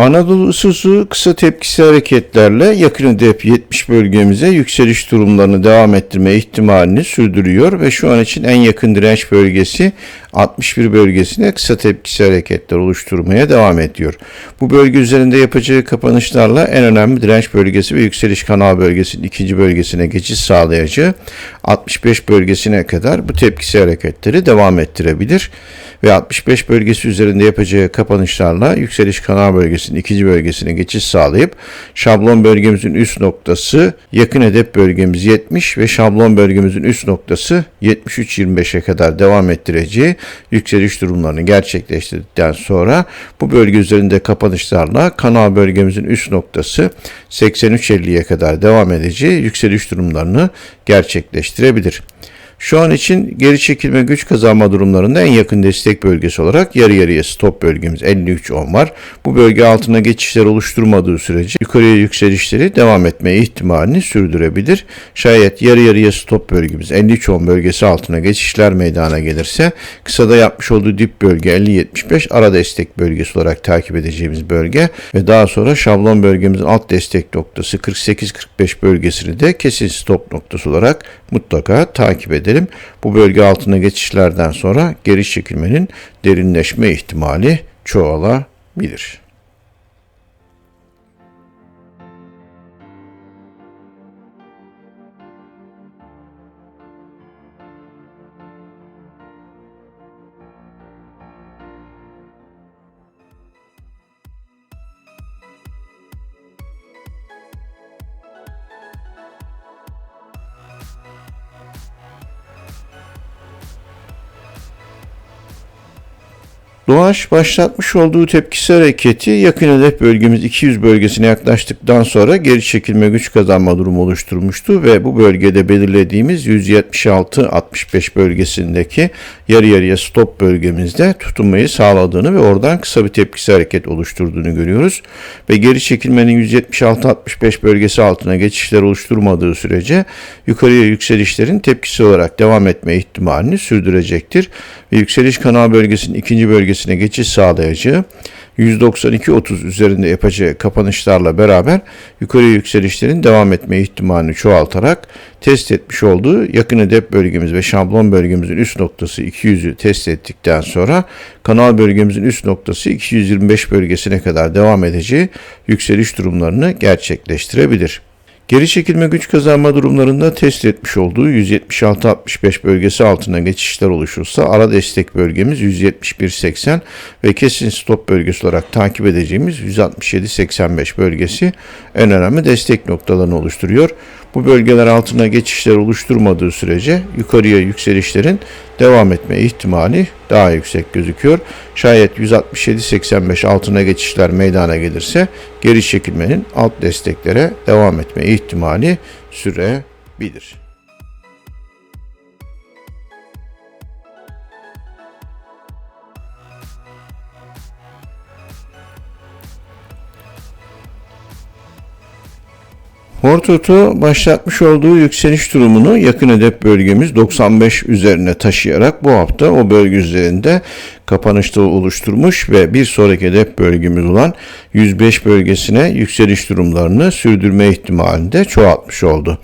Anadolu ısısı kısa tepkisi hareketlerle yakın hedef 70 bölgemize yükseliş durumlarını devam ettirme ihtimalini sürdürüyor ve şu an için en yakın direnç bölgesi 61 bölgesine kısa tepkisi hareketler oluşturmaya devam ediyor. Bu bölge üzerinde yapacağı kapanışlarla en önemli direnç bölgesi ve yükseliş kanal bölgesinin ikinci bölgesine geçiş sağlayacağı 65 bölgesine kadar bu tepkisi hareketleri devam ettirebilir ve 65 bölgesi üzerinde yapacağı kapanışlarla yükseliş kanal bölgesinin ikinci bölgesine geçiş sağlayıp şablon bölgemizin üst noktası yakın hedef bölgemiz 70 ve şablon bölgemizin üst noktası 73-25'e kadar devam ettireceği yükseliş durumlarını gerçekleştirdikten sonra bu bölge üzerinde kapanışlarla kanal bölgemizin üst noktası 83-50'ye kadar devam edeceği yükseliş durumlarını gerçekleştirebilir. Şu an için geri çekilme güç kazanma durumlarında en yakın destek bölgesi olarak yarı yarıya stop bölgemiz 53.10 var. Bu bölge altına geçişler oluşturmadığı sürece yukarıya yükselişleri devam etme ihtimalini sürdürebilir. Şayet yarı yarıya stop bölgemiz 53.10 bölgesi altına geçişler meydana gelirse kısada yapmış olduğu dip bölge 50.75 ara destek bölgesi olarak takip edeceğimiz bölge ve daha sonra şablon bölgemizin alt destek noktası 48-45 bölgesini de kesin stop noktası olarak mutlaka takip edelim. Bu bölge altına geçişlerden sonra geri çekilmenin derinleşme ihtimali çoğalabilir. Doğaç başlatmış olduğu tepkisi hareketi yakın hedef bölgemiz 200 bölgesine yaklaştıktan sonra geri çekilme güç kazanma durumu oluşturmuştu ve bu bölgede belirlediğimiz 176-65 bölgesindeki yarı yarıya stop bölgemizde tutunmayı sağladığını ve oradan kısa bir tepkisi hareket oluşturduğunu görüyoruz. Ve geri çekilmenin 176-65 bölgesi altına geçişler oluşturmadığı sürece yukarıya yükselişlerin tepkisi olarak devam etme ihtimalini sürdürecektir. Ve yükseliş kanal bölgesinin ikinci bölgesi bölgesine geçiş sağlayacağı 192.30 üzerinde yapacağı kapanışlarla beraber yukarı yükselişlerin devam etme ihtimalini çoğaltarak test etmiş olduğu yakın hedef bölgemiz ve şablon bölgemizin üst noktası 200'ü test ettikten sonra kanal bölgemizin üst noktası 225 bölgesine kadar devam edeceği yükseliş durumlarını gerçekleştirebilir. Geri çekilme güç kazanma durumlarında test etmiş olduğu 176-65 bölgesi altına geçişler oluşursa ara destek bölgemiz 171-80 ve kesin stop bölgesi olarak takip edeceğimiz 167-85 bölgesi en önemli destek noktalarını oluşturuyor. Bu bölgeler altına geçişler oluşturmadığı sürece yukarıya yükselişlerin devam etme ihtimali daha yüksek gözüküyor. Şayet 167-85 altına geçişler meydana gelirse geri çekilmenin alt desteklere devam etme ihtimali sürebilir. Hortoto başlatmış olduğu yükseliş durumunu yakın hedef bölgemiz 95 üzerine taşıyarak bu hafta o bölge üzerinde kapanışta oluşturmuş ve bir sonraki hedef bölgemiz olan 105 bölgesine yükseliş durumlarını sürdürme ihtimalini de çoğaltmış oldu.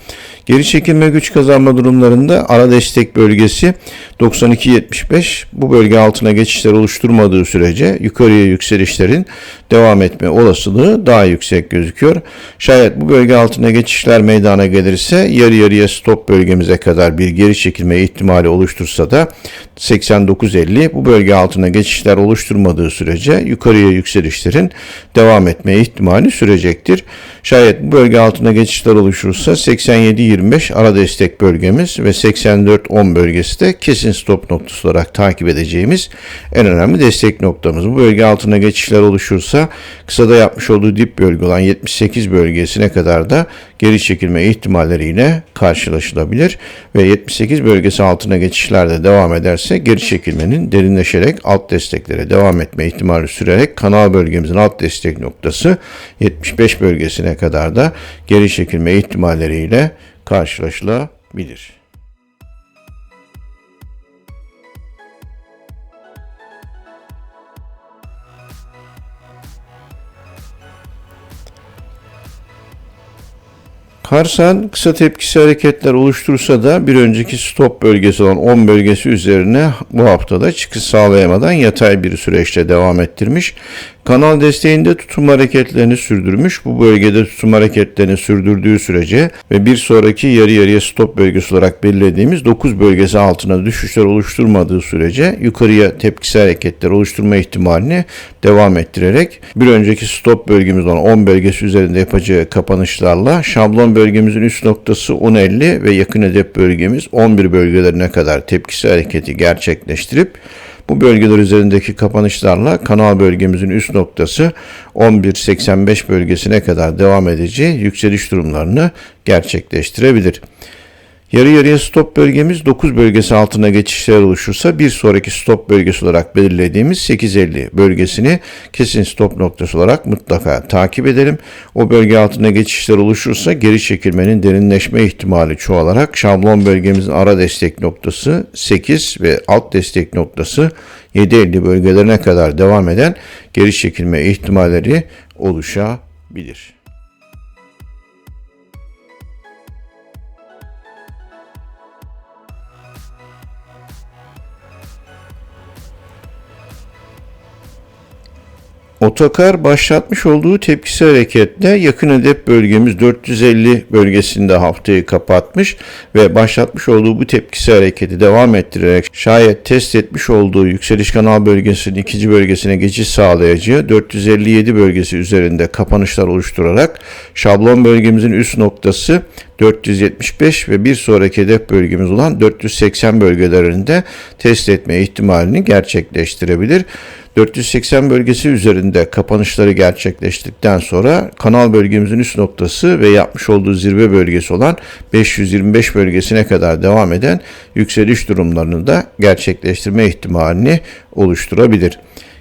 Geri çekilme güç kazanma durumlarında ara destek bölgesi 92.75 bu bölge altına geçişler oluşturmadığı sürece yukarıya yükselişlerin devam etme olasılığı daha yüksek gözüküyor. Şayet bu bölge altına geçişler meydana gelirse yarı yarıya stop bölgemize kadar bir geri çekilme ihtimali oluştursa da 89.50 bu bölge altına geçişler oluşturmadığı sürece yukarıya yükselişlerin devam etme ihtimali sürecektir. Şayet bu bölge altına geçişler oluşursa 87.25 ara destek bölgemiz ve 84.10 bölgesi de kesin stop noktası olarak takip edeceğimiz en önemli destek noktamız. Bu bölge altına geçişler oluşursa kısada yapmış olduğu dip bölge olan 78 bölgesine kadar da geri çekilme ihtimalleriyle karşılaşılabilir ve 78 bölgesi altına geçişlerde devam ederse geri çekilmenin derinleşerek alt desteklere devam etme ihtimali sürerek kanal bölgemizin alt destek noktası 75 bölgesine kadar da geri çekilme ihtimalleriyle karşılaşılabilir. Karsan kısa tepkisi hareketler oluştursa da bir önceki stop bölgesi olan 10 bölgesi üzerine bu haftada çıkış sağlayamadan yatay bir süreçte devam ettirmiş. Kanal desteğinde tutum hareketlerini sürdürmüş. Bu bölgede tutum hareketlerini sürdürdüğü sürece ve bir sonraki yarı yarıya stop bölgesi olarak belirlediğimiz 9 bölgesi altına düşüşler oluşturmadığı sürece yukarıya tepkisi hareketler oluşturma ihtimalini devam ettirerek bir önceki stop bölgemiz olan 10 bölgesi üzerinde yapacağı kapanışlarla şablon bölgemizin üst noktası 10.50 ve yakın hedef bölgemiz 11 bölgelerine kadar tepkisi hareketi gerçekleştirip bu bölgeler üzerindeki kapanışlarla kanal bölgemizin üst noktası 11.85 bölgesine kadar devam edeceği yükseliş durumlarını gerçekleştirebilir. Yarı yarıya stop bölgemiz 9 bölgesi altına geçişler oluşursa bir sonraki stop bölgesi olarak belirlediğimiz 850 bölgesini kesin stop noktası olarak mutlaka takip edelim. O bölge altına geçişler oluşursa geri çekilmenin derinleşme ihtimali çoğalarak şablon bölgemizin ara destek noktası 8 ve alt destek noktası 750 bölgelerine kadar devam eden geri çekilme ihtimalleri oluşabilir. Otokar başlatmış olduğu tepkisi hareketle yakın hedef bölgemiz 450 bölgesinde haftayı kapatmış ve başlatmış olduğu bu tepkisi hareketi devam ettirerek şayet test etmiş olduğu yükseliş kanal bölgesinin ikinci bölgesine geçiş sağlayacağı 457 bölgesi üzerinde kapanışlar oluşturarak şablon bölgemizin üst noktası 475 ve bir sonraki hedef bölgemiz olan 480 bölgelerinde test etme ihtimalini gerçekleştirebilir. 480 bölgesi üzerinde kapanışları gerçekleştikten sonra kanal bölgemizin üst noktası ve yapmış olduğu zirve bölgesi olan 525 bölgesine kadar devam eden yükseliş durumlarını da gerçekleştirme ihtimalini oluşturabilir.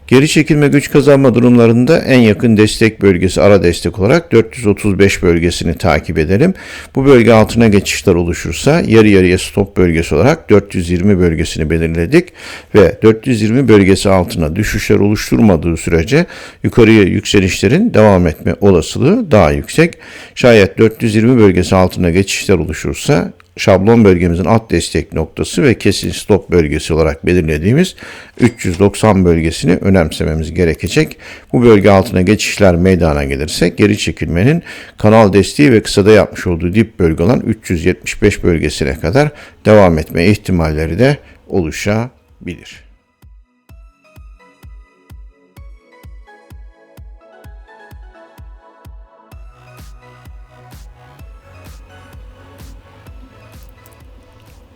Geri çekilme güç kazanma durumlarında en yakın destek bölgesi ara destek olarak 435 bölgesini takip edelim. Bu bölge altına geçişler oluşursa yarı yarıya stop bölgesi olarak 420 bölgesini belirledik ve 420 bölgesi altına düşüşler oluşturmadığı sürece yukarıya yükselişlerin devam etme olasılığı daha yüksek. Şayet 420 bölgesi altına geçişler oluşursa şablon bölgemizin alt destek noktası ve kesin stop bölgesi olarak belirlediğimiz 390 bölgesini önemsememiz gerekecek. Bu bölge altına geçişler meydana gelirse geri çekilmenin kanal desteği ve kısada yapmış olduğu dip bölge olan 375 bölgesine kadar devam etme ihtimalleri de oluşabilir.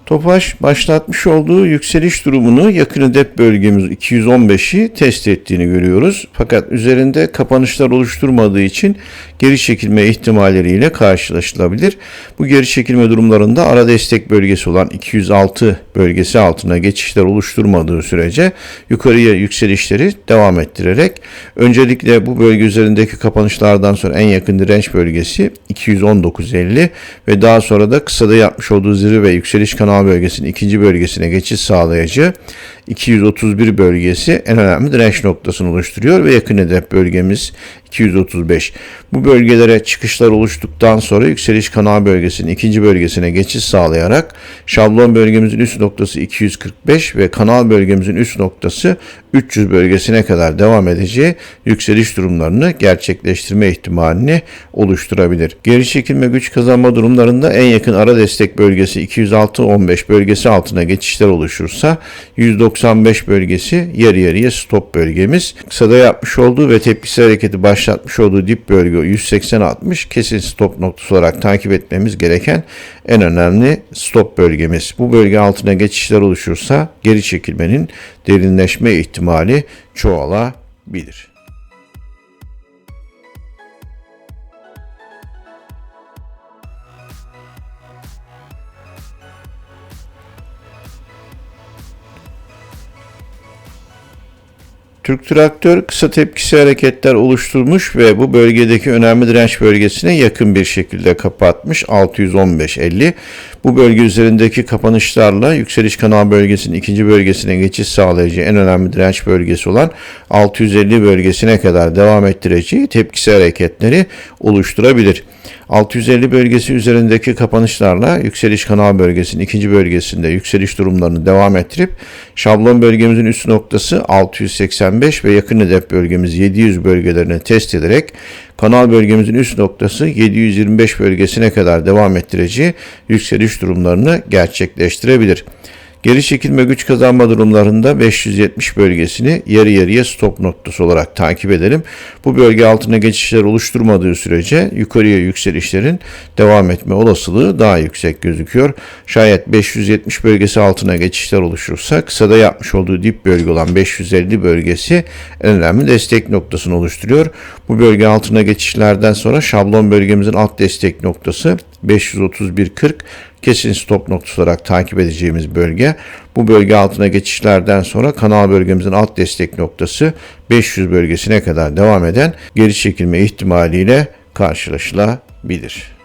Topaş başlatmış olduğu yükseliş durumunu yakın hedef bölgemiz 215'i test ettiğini görüyoruz. Fakat üzerinde kapanışlar oluşturmadığı için geri çekilme ihtimalleriyle karşılaşılabilir. Bu geri çekilme durumlarında ara destek bölgesi olan 206 bölgesi altına geçişler oluşturmadığı sürece yukarıya yükselişleri devam ettirerek öncelikle bu bölge üzerindeki kapanışlardan sonra en yakın direnç bölgesi 219.50 ve daha sonra da kısada yapmış olduğu zirve ve yükseliş kanal bölgesinin ikinci bölgesine geçiş sağlayıcı 231 bölgesi en önemli direnç noktasını oluşturuyor ve yakın hedef bölgemiz 235. Bu bölgelere çıkışlar oluştuktan sonra yükseliş kanal bölgesinin ikinci bölgesine geçiş sağlayarak şablon bölgemizin üst noktası 245 ve kanal bölgemizin üst noktası 300 bölgesine kadar devam edeceği yükseliş durumlarını gerçekleştirme ihtimalini oluşturabilir. Geri çekilme güç kazanma durumlarında en yakın ara destek bölgesi 206-15 bölgesi altına geçişler oluşursa 195 bölgesi yarı yarıya stop bölgemiz. Kısada yapmış olduğu ve tepkisi hareketi başlatmış olduğu dip bölge 180-60 kesin stop noktası olarak takip etmemiz gereken en önemli stop bölgemiz. Bu bölge altına geçişler oluşursa geri çekilmenin derinleşme ihtimali çoğalabilir. Türk Traktör kısa tepkisi hareketler oluşturmuş ve bu bölgedeki önemli direnç bölgesine yakın bir şekilde kapatmış 615.50. Bu bölge üzerindeki kapanışlarla yükseliş kanal bölgesinin ikinci bölgesine geçiş sağlayıcı en önemli direnç bölgesi olan 650 bölgesine kadar devam ettireceği tepkisi hareketleri oluşturabilir. 650 bölgesi üzerindeki kapanışlarla yükseliş kanal bölgesinin ikinci bölgesinde yükseliş durumlarını devam ettirip şablon bölgemizin üst noktası 685 ve yakın hedef bölgemiz 700 bölgelerini test ederek kanal bölgemizin üst noktası 725 bölgesine kadar devam ettireceği yükseliş durumlarını gerçekleştirebilir. Geri çekilme güç kazanma durumlarında 570 bölgesini yarı yarıya stop noktası olarak takip edelim. Bu bölge altına geçişler oluşturmadığı sürece yukarıya yükselişlerin devam etme olasılığı daha yüksek gözüküyor. Şayet 570 bölgesi altına geçişler oluşursa kısada yapmış olduğu dip bölge olan 550 bölgesi en önemli destek noktasını oluşturuyor. Bu bölge altına geçişlerden sonra şablon bölgemizin alt destek noktası 531.40 kesin stop noktası olarak takip edeceğimiz bölge. Bu bölge altına geçişlerden sonra kanal bölgemizin alt destek noktası 500 bölgesine kadar devam eden geri çekilme ihtimaliyle karşılaşılabilir.